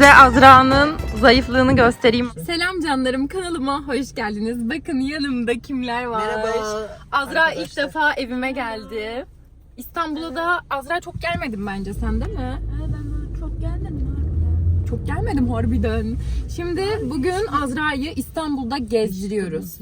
Size Azra'nın zayıflığını göstereyim. Selam canlarım kanalıma hoş geldiniz. Bakın yanımda kimler var. Merhaba. Azra ilk defa evime geldi. İstanbul'a da Azra çok gelmedim bence sen değil mi? ben çok gelmedim Çok gelmedim harbiden. Şimdi bugün Azra'yı İstanbul'da gezdiriyoruz.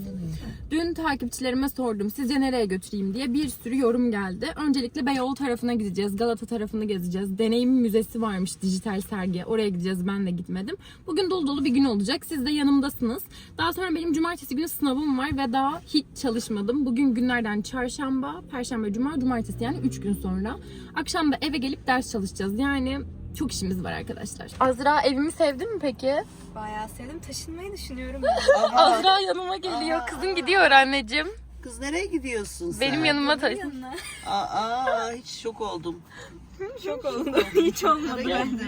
Dün takipçilerime sordum sizce nereye götüreyim diye bir sürü yorum geldi. Öncelikle Beyoğlu tarafına gideceğiz, Galata tarafını gezeceğiz. Deneyim müzesi varmış dijital sergi. Oraya gideceğiz ben de gitmedim. Bugün dolu dolu bir gün olacak. Siz de yanımdasınız. Daha sonra benim cumartesi günü sınavım var ve daha hiç çalışmadım. Bugün günlerden çarşamba, perşembe, cuma, cumartesi yani 3 gün sonra. Akşam da eve gelip ders çalışacağız. Yani çok işimiz var arkadaşlar. Azra evimi sevdin mi peki? Bayağı sevdim. Taşınmayı düşünüyorum. Azra yanıma geliyor. Kızım gidiyor anneciğim. Kız nereye gidiyorsun sen? Benim yanıma taşın. Yanına. Aa, hiç şok oldum. Şok oldum. Hiç olmadı bende.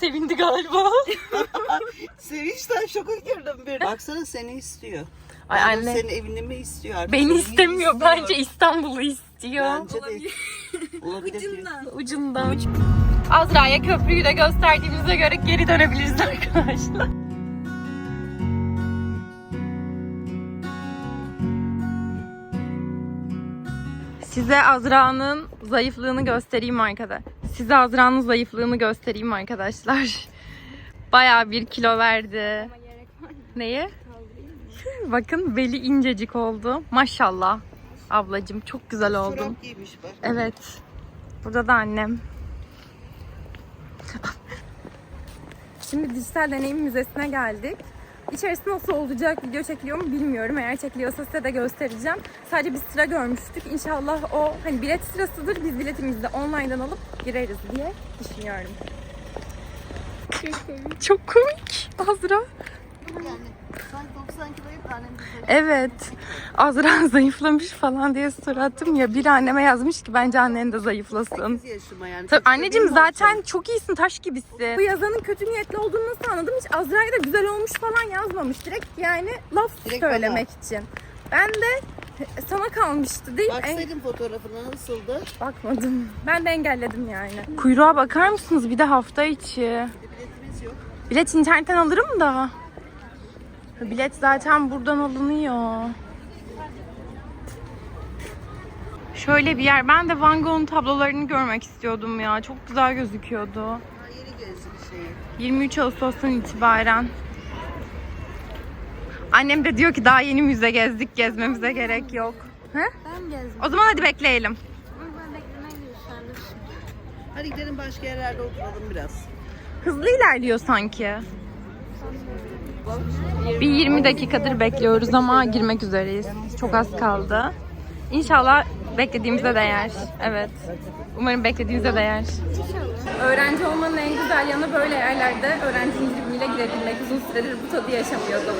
Sevindi galiba. Sevinçten şoka girdim bir. Baksana seni istiyor. Ay Yani anne. Senin evini mi istiyor artık? Beni istemiyor. istiyor. Bence İstanbul'u istiyor. Bence de. Olabilir. Ucundan. Ucundan. Azra'ya köprüyü de gösterdiğimize göre geri dönebiliriz arkadaşlar. Size Azra'nın zayıflığını göstereyim arkadaşlar. Size Azra'nın zayıflığını göstereyim arkadaşlar. Bayağı bir kilo verdi. Neyi? Bakın beli incecik oldu. Maşallah. Ablacım çok güzel oldun. Evet. Burada da annem. Şimdi Dijital Deneyim Müzesi'ne geldik. İçerisi nasıl olacak, video çekiliyor mu bilmiyorum. Eğer çekiliyorsa size de göstereceğim. Sadece bir sıra görmüştük. İnşallah o hani bilet sırasıdır. Biz biletimizi de online'dan alıp gireriz diye düşünüyorum. Çok komik. Azra. Yani sanki 90 kiloyu annem de Evet. Azra zayıflamış falan diye story attım ya. Bir anneme yazmış ki bence annen de zayıflasın. 8 yaşıma yani. Tabii anneciğim zaten çok iyisin taş gibisin. Bu yazanın kötü niyetli olduğunu nasıl anladım? Hiç Azra'ya da güzel olmuş falan yazmamış. Direkt yani laf Direkt söylemek için. Ben de sana kalmıştı değil mi? En- Baksaydın fotoğrafına nasıldı? Bakmadım. Ben de engelledim yani. Kuyruğa bakar mısınız? Bir de hafta içi. Biletimiz yok. Bilet internetten alırım da. Bilet zaten buradan alınıyor. Şöyle bir yer. Ben de Van Gogh'un tablolarını görmek istiyordum ya. Çok güzel gözüküyordu. Ha, yeni gezdik şeyi. 23 Ağustos'tan itibaren. Annem de diyor ki daha yeni müze gezdik, gezmemize gerek yok. He? Ben gezdim. O zaman hadi bekleyelim. Ben beklemeye gösterdim. Hadi gidelim başka yerlerde oturalım biraz. Hızlı ilerliyor sanki. Bir 20 dakikadır bekliyoruz ama girmek üzereyiz. Çok az kaldı. İnşallah beklediğimize değer. Evet. Umarım beklediğimize değer. Öğrenci olmanın en güzel yanı böyle yerlerde öğrenci indirimiyle girebilmek. Uzun süredir bu tadı yaşamıyordum.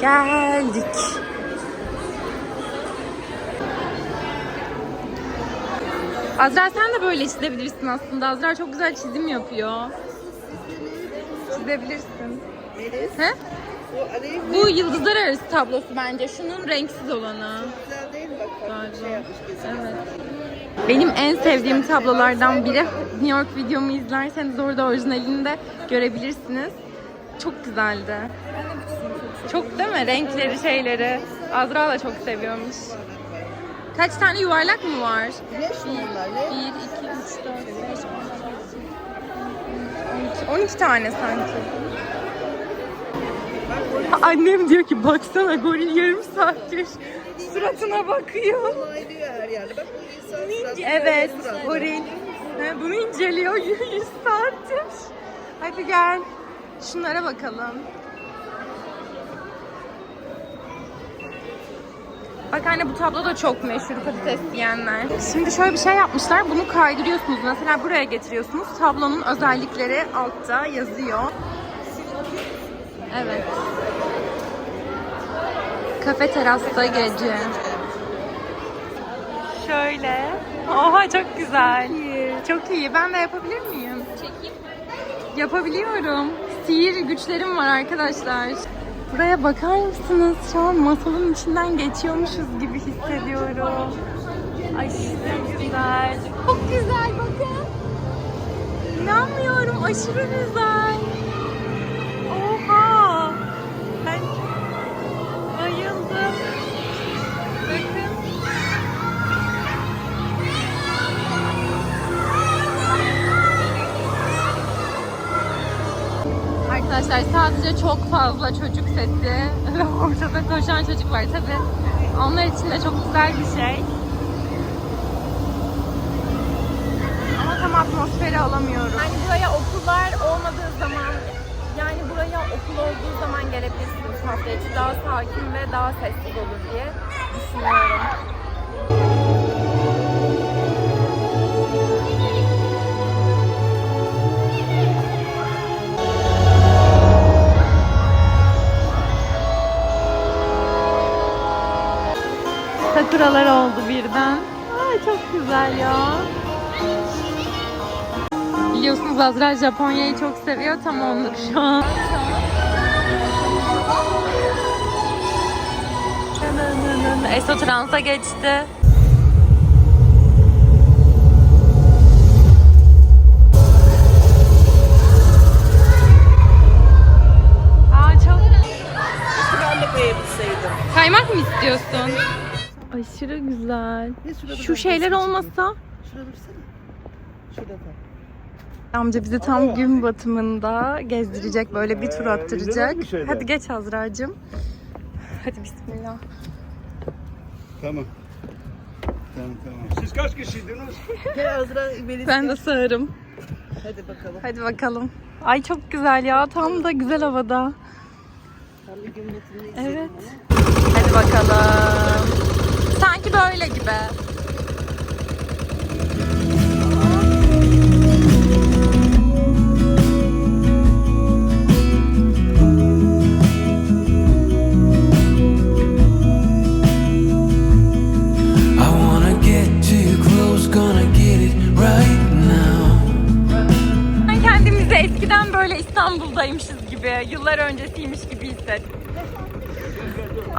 Geldik. Azra sen de böyle çizebilirsin aslında. Azra çok güzel çizim yapıyor. Çizebilirsin. Melis. He? Bu yıldızlar arası tablosu bence. Şunun renksiz olanı. güzel değil mi? Bak bak Galiba. şey yapmış. Evet. Benim en sevdiğim tablolardan biri New York videomu izlerseniz orada orijinalini de görebilirsiniz. Çok güzeldi. Çok değil mi? Renkleri, şeyleri. Azra da çok seviyormuş. Kaç tane yuvarlak mı var? Güneş mi onlar? 1, Ne? 2, 3, 4, 5, 6, 12 tane sanki. Annem diyor ki baksana goril yarım saattir suratına bakıyor. Onaylıyor her yerde. Bak bu insan suratı. Evet, Suratı. goril. Ha, Bunu inceliyor 100 saattir. Hadi gel. Şunlara bakalım. Bak anne bu tablo da çok meşhur patates diyenler. Şimdi şöyle bir şey yapmışlar. Bunu kaydırıyorsunuz. Mesela buraya getiriyorsunuz. Tablonun özellikleri altta yazıyor. Evet. Kafe terasta gece. Şöyle. Oha çok güzel. Çok iyi. Ben de yapabilir miyim? Çekeyim Yapabiliyorum. Sihir güçlerim var arkadaşlar. Buraya bakar mısınız? Şu an masalın içinden geçiyormuşuz gibi hissediyorum. Ay çok güzel. Çok güzel bakın. İnanmıyorum aşırı güzel. Oha. Ben bayıldım. Arkadaşlar sadece çok fazla çocuk sesi ve ortada koşan çocuk var tabi. Onlar için de çok güzel bir şey. Ama tam atmosferi alamıyorum. Yani buraya okullar olmadığı zaman yani buraya okul olduğu zaman gelebilirsiniz hafta içi daha sakin ve daha sessiz olur diye düşünüyorum. Sakuralar oldu birden. Ay çok güzel ya. Biliyorsunuz Azra Japonya'yı çok seviyor. Tam onluk şu an. Eso Trans'a geçti. Aa çok. Kaymak mı istiyorsun? Aşırı güzel. Ne şurada Şu da şeyler resim olmasa. Şurada dursana. Şurada da. amca bizi tam gün batımında gezdirecek böyle bir tur attıracak. bir şeyler. Hadi geç Azra'cığım. Hadi bismillah. Tamam. Tamam tamam. Siz kaç kişiydiniz? Gel Azra Melis. Ben de sağırım. Hadi bakalım. Hadi bakalım. Ay çok güzel ya. Tam da güzel havada. Tam bir gün batımını izledim Evet. Hadi bakalım. Sanki böyle gibi.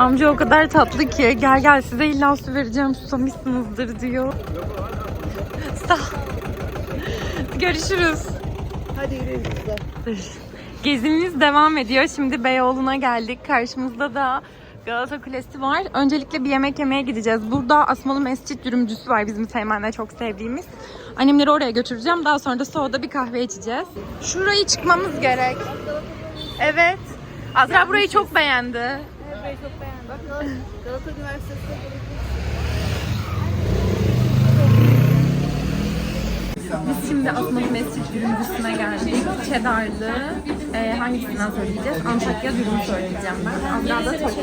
Amca o kadar tatlı ki gel gel size illa su vereceğim susamışsınızdır diyor. Sağ. Görüşürüz. Hadi kızlar. Gezimiz devam ediyor. Şimdi Beyoğlu'na geldik. Karşımızda da Galata Kulesi var. Öncelikle bir yemek yemeye gideceğiz. Burada Asmalı Mescit dürümcüsü var bizim Seymen'le çok sevdiğimiz. Annemleri oraya götüreceğim. Daha sonra da soğuda bir kahve içeceğiz. Şurayı çıkmamız gerek. Evet. Azra burayı çok beğendi. Bak Galata Üniversitesi'ne. Biz şimdi Asmalı Mescit dürümcüsüne geldik. Cheddarlı. Ee, hangisinden söyleyeceğiz? Antakya dürüm söyleyeceğim ben. Azra da tavuk.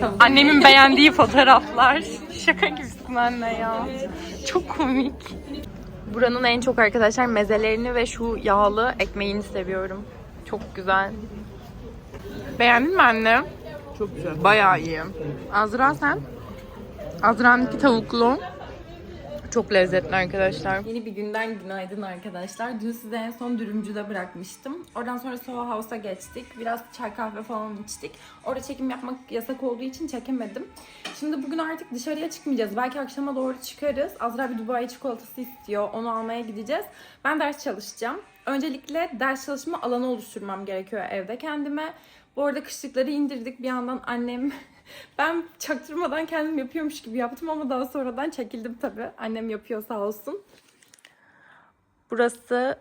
Tavuk. Annemin beğendiği fotoğraflar. Şaka gibisin anne ya. Çok komik. Buranın en çok arkadaşlar mezelerini ve şu yağlı ekmeğini seviyorum. Çok güzel. Beğendin mi anne? Çok güzel. Bayağı iyi. Azra sen? Azra'nınki tavuklu. Çok lezzetli arkadaşlar. Yeni bir günden günaydın arkadaşlar. Dün size en son dürümcüde bırakmıştım. Oradan sonra Soho House'a geçtik. Biraz çay kahve falan içtik. Orada çekim yapmak yasak olduğu için çekemedim. Şimdi bugün artık dışarıya çıkmayacağız. Belki akşama doğru çıkarız. Azra bir Dubai çikolatası istiyor. Onu almaya gideceğiz. Ben ders çalışacağım. Öncelikle ders çalışma alanı oluşturmam gerekiyor evde kendime. Bu arada kışlıkları indirdik. Bir yandan annem ben çaktırmadan kendim yapıyormuş gibi yaptım ama daha sonradan çekildim tabii. Annem yapıyor sağ olsun. Burası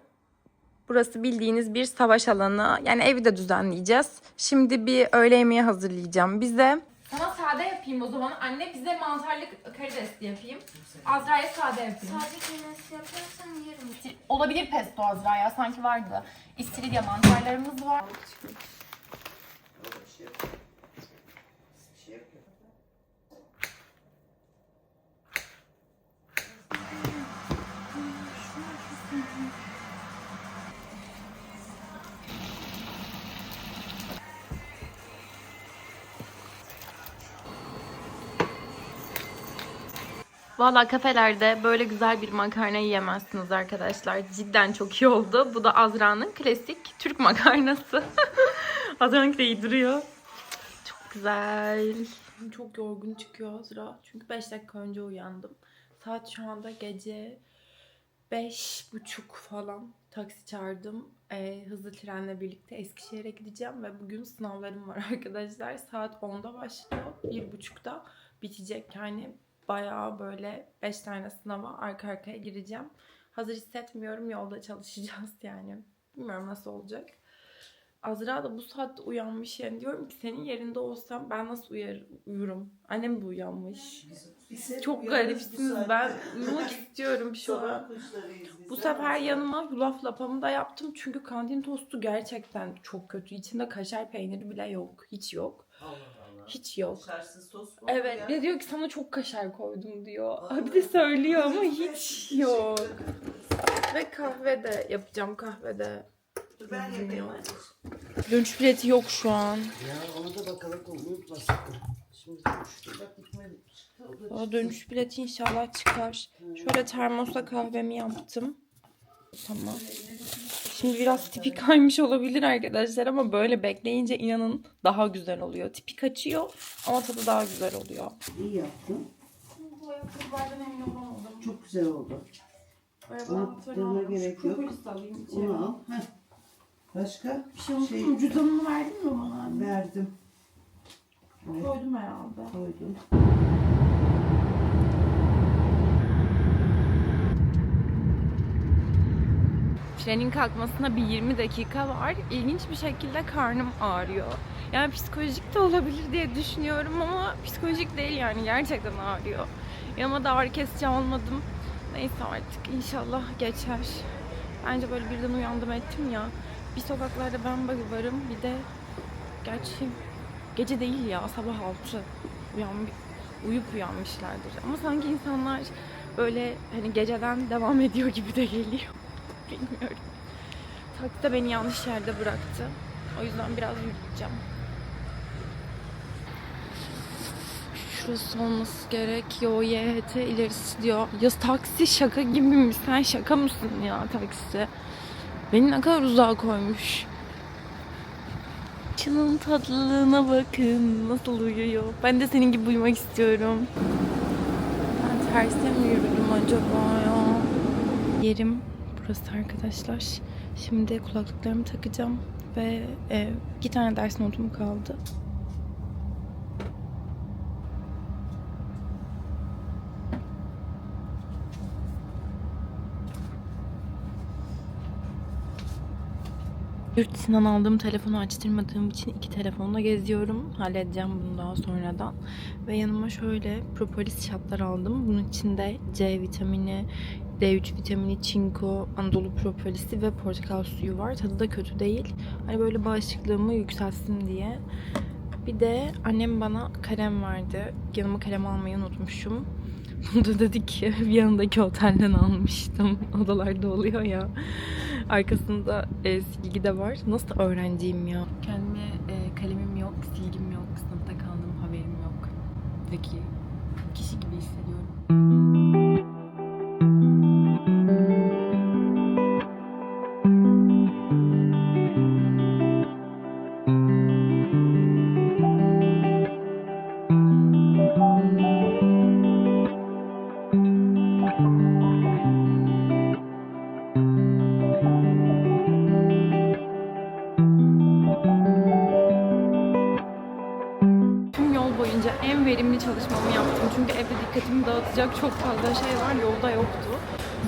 burası bildiğiniz bir savaş alanı. Yani evi de düzenleyeceğiz. Şimdi bir öğle yemeği hazırlayacağım bize. Sana sade yapayım o zaman. Anne bize mantarlı karides yapayım. Azra'ya sade yapayım. Sadece kıymetli yaparsan yerim. Olabilir pesto Azra'ya sanki vardı. İstiridye mantarlarımız var. Valla kafelerde böyle güzel bir makarna yiyemezsiniz arkadaşlar. Cidden çok iyi oldu. Bu da Azra'nın klasik Türk makarnası. Azra'nınki de iyi duruyor. Çok güzel. Çok yorgun çıkıyor Azra. Çünkü 5 dakika önce uyandım. Saat şu anda gece beş buçuk falan. taksi çağırdım. Ee, hızlı trenle birlikte Eskişehir'e gideceğim ve bugün sınavlarım var arkadaşlar. Saat 10'da başlıyor. 1.30'da bitecek. Yani bayağı böyle 5 tane sınava arka arkaya gireceğim. Hazır hissetmiyorum. Yolda çalışacağız yani. Bilmiyorum nasıl olacak. Azra da bu saatte uyanmış yani diyorum ki senin yerinde olsam ben nasıl uyar, uyurum? Annem de uyanmış. Çok garipsiniz. Ben uyumak istiyorum şu an. Bu sefer yanıma yulaf lapamı da yaptım. Çünkü kantin tostu gerçekten çok kötü. İçinde kaşar peyniri bile yok. Hiç yok. Hiç yok. Kaşarsız tost mu? Evet ya? ve diyor ki sana çok kaşar koydum diyor. Bir de söylüyor ama hiç yok. Ve kahve de yapacağım kahvede. Dur ben yapayım hadi. Dönüş bileti yok şu an. Ya ona da bakalım unutma sakın. Şimdi bak gitmedi. O dönüş bileti inşallah çıkar. Şöyle termosa kahvemi yaptım. Tamam. Şimdi biraz tipi kaymış olabilir arkadaşlar ama böyle bekleyince inanın daha güzel oluyor. Tipi kaçıyor ama tadı daha güzel oluyor. İyi yaptın. Bu ayakkabılardan emin olamadım. Çok güzel oldu. Unutturma gerek yok. Onu al. Heh. Başka? Bir şey unuttum mu? Cüzdanını verdin mi bana? verdim. Evet, Koydum herhalde. koydum. Trenin kalkmasına bir 20 dakika var. İlginç bir şekilde karnım ağrıyor. Yani psikolojik de olabilir diye düşünüyorum ama psikolojik değil yani gerçekten ağrıyor. Yanıma da ağrı kesici almadım. Neyse artık inşallah geçer. Bence böyle birden uyandım ettim ya. Bir sokaklarda ben varım bir de gerçi gece değil ya sabah 6 uyan uyup uyanmışlardır. Ama sanki insanlar böyle hani geceden devam ediyor gibi de geliyor. Bilmiyorum. Taksi de beni yanlış yerde bıraktı. O yüzden biraz yürüyeceğim. Şurası olması gerek. Yo YHT ilerisi diyor. Ya taksi şaka gibi mi? Sen şaka mısın ya taksi? Beni ne kadar uzağa koymuş. Şunun tatlılığına bakın. Nasıl uyuyor. Ben de senin gibi uyumak istiyorum. Ben terse mi yürüdüm acaba ya? Yerim burası arkadaşlar. Şimdi kulaklıklarımı takacağım ve e, iki tane ders notum kaldı. Yurt dışından aldığım telefonu açtırmadığım için iki telefonla geziyorum. Halledeceğim bunu daha sonradan. Ve yanıma şöyle propolis şatlar aldım. Bunun içinde C vitamini, D3 vitamini, çinko, Anadolu propolisi ve portakal suyu var. Tadı da kötü değil. Hani böyle bağışıklığımı yükselsin diye. Bir de annem bana kalem verdi. Yanıma kalem almayı unutmuşum. Bunu da dedi ki bir yanındaki otelden almıştım. Odalarda oluyor ya. Arkasında e, silgi de var. Nasıl öğrenciyim ya? Kendime e, kalemim yok, silgim yok. Sınıfta kaldığım haberim yok. Zeki. Boyunca en verimli çalışmamı yaptım. Çünkü evde dikkatimi dağıtacak çok fazla şey var. Yolda yoktu.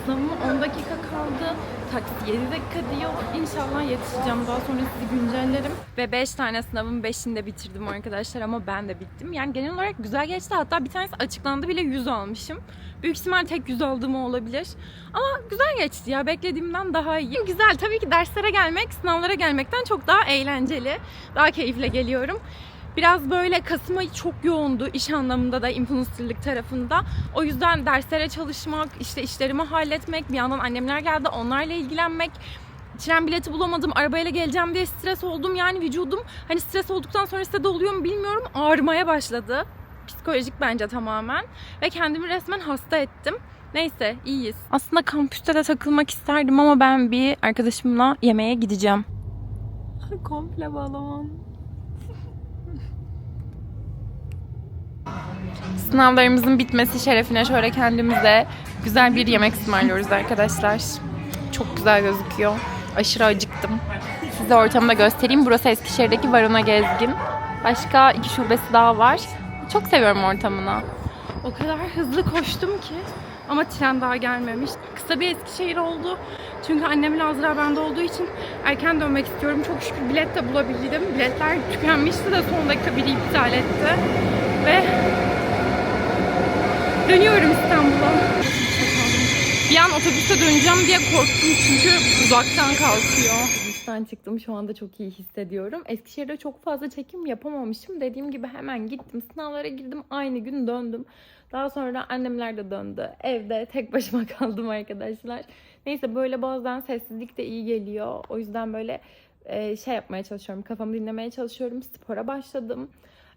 Sınavıma 10 dakika kaldı. Taksi 7 dakika diyor. İnşallah yetişeceğim. Daha sonra sizi güncellerim. Ve 5 tane sınavın 5'ini de bitirdim arkadaşlar ama ben de bittim. Yani genel olarak güzel geçti. Hatta bir tanesi açıklandı bile 100 almışım. Büyük ihtimal tek 100 aldığım olabilir. Ama güzel geçti ya. Beklediğimden daha iyi. Güzel. Tabii ki derslere gelmek, sınavlara gelmekten çok daha eğlenceli. Daha keyifle geliyorum. Biraz böyle Kasım ayı çok yoğundu iş anlamında da influencerlık tarafında. O yüzden derslere çalışmak, işte işlerimi halletmek, bir yandan annemler geldi onlarla ilgilenmek. Tren bileti bulamadım, arabayla geleceğim diye stres oldum. Yani vücudum hani stres olduktan sonra size de oluyor mu bilmiyorum ağrımaya başladı. Psikolojik bence tamamen. Ve kendimi resmen hasta ettim. Neyse iyiyiz. Aslında kampüste de takılmak isterdim ama ben bir arkadaşımla yemeğe gideceğim. Komple balon. Sınavlarımızın bitmesi şerefine şöyle kendimize güzel bir yemek ısmarlıyoruz arkadaşlar. çok güzel gözüküyor. Aşırı acıktım. Size ortamı da göstereyim. Burası Eskişehir'deki Varuna Gezgin. Başka iki şubesi daha var. Çok seviyorum ortamını. O kadar hızlı koştum ki. Ama tren daha gelmemiş. Kısa bir Eskişehir oldu. Çünkü annemle Azra bende olduğu için erken dönmek istiyorum. Çok şükür bilet de bulabildim. Biletler tükenmişti de son dakika biri iptal etti. Ve dönüyorum İstanbul'a. Bir an otobüste döneceğim diye korktum çünkü uzaktan kalkıyor. Otobüsten çıktım şu anda çok iyi hissediyorum. Eskişehir'de çok fazla çekim yapamamışım. Dediğim gibi hemen gittim. Sınavlara girdim. Aynı gün döndüm. Daha sonra annemler de döndü. Evde tek başıma kaldım arkadaşlar. Neyse böyle bazen sessizlik de iyi geliyor. O yüzden böyle e, şey yapmaya çalışıyorum. Kafamı dinlemeye çalışıyorum. Spora başladım.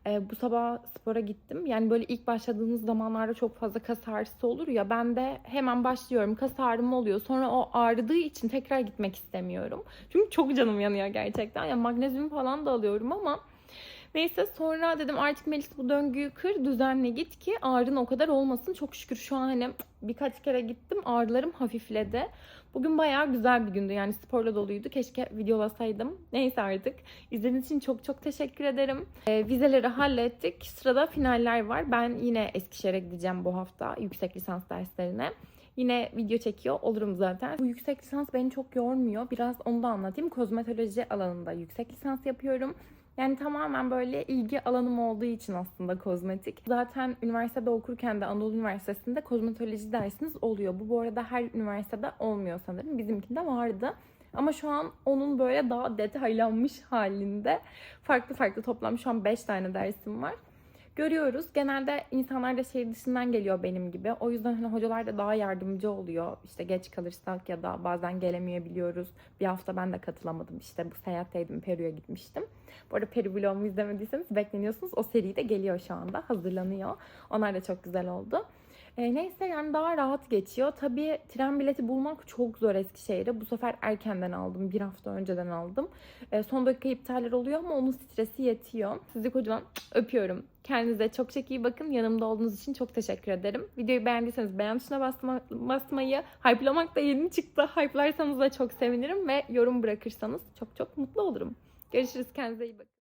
E, bu sabah spora gittim. Yani böyle ilk başladığınız zamanlarda çok fazla kas ağrısı olur ya. Ben de hemen başlıyorum. Kas ağrım oluyor. Sonra o ağrıdığı için tekrar gitmek istemiyorum. Çünkü çok canım yanıyor gerçekten. Ya magnezyum falan da alıyorum ama Neyse sonra dedim artık Melis bu döngüyü kır düzenle git ki ağrın o kadar olmasın. Çok şükür şu an hani birkaç kere gittim ağrılarım hafifledi. Bugün bayağı güzel bir gündü yani sporla doluydu. Keşke videolasaydım. Neyse artık. İzlediğiniz için çok çok teşekkür ederim. Ee, vizeleri hallettik. Sırada finaller var. Ben yine Eskişehir'e gideceğim bu hafta yüksek lisans derslerine. Yine video çekiyor olurum zaten. Bu yüksek lisans beni çok yormuyor. Biraz onu da anlatayım. Kozmetoloji alanında yüksek lisans yapıyorum. Yani tamamen böyle ilgi alanım olduğu için aslında kozmetik. Zaten üniversitede okurken de Anadolu Üniversitesi'nde kozmetoloji dersiniz oluyor. Bu bu arada her üniversitede olmuyor sanırım. Bizimkinde vardı. Ama şu an onun böyle daha detaylanmış halinde farklı farklı toplam şu an 5 tane dersim var. Görüyoruz. Genelde insanlar da şehir dışından geliyor benim gibi. O yüzden hani hocalar da daha yardımcı oluyor. İşte geç kalırsak ya da bazen gelemeyebiliyoruz. Bir hafta ben de katılamadım. İşte bu seyahatteydim. Peru'ya gitmiştim. Bu arada Peru vlogumu izlemediyseniz bekleniyorsunuz. O seri de geliyor şu anda. Hazırlanıyor. Onlar da çok güzel oldu. E, neyse yani daha rahat geçiyor. Tabii tren bileti bulmak çok zor Eskişehir'e. Bu sefer erkenden aldım. Bir hafta önceden aldım. E, son dakika iptaller oluyor ama onun stresi yetiyor. Sizi kocaman öpüyorum. Kendinize çok çok iyi bakın. Yanımda olduğunuz için çok teşekkür ederim. Videoyu beğendiyseniz beğen tuşuna basma, basmayı, hype'lamak da yeni çıktı. Hype'larsanız da çok sevinirim ve yorum bırakırsanız çok çok mutlu olurum. Görüşürüz. Kendinize iyi bakın.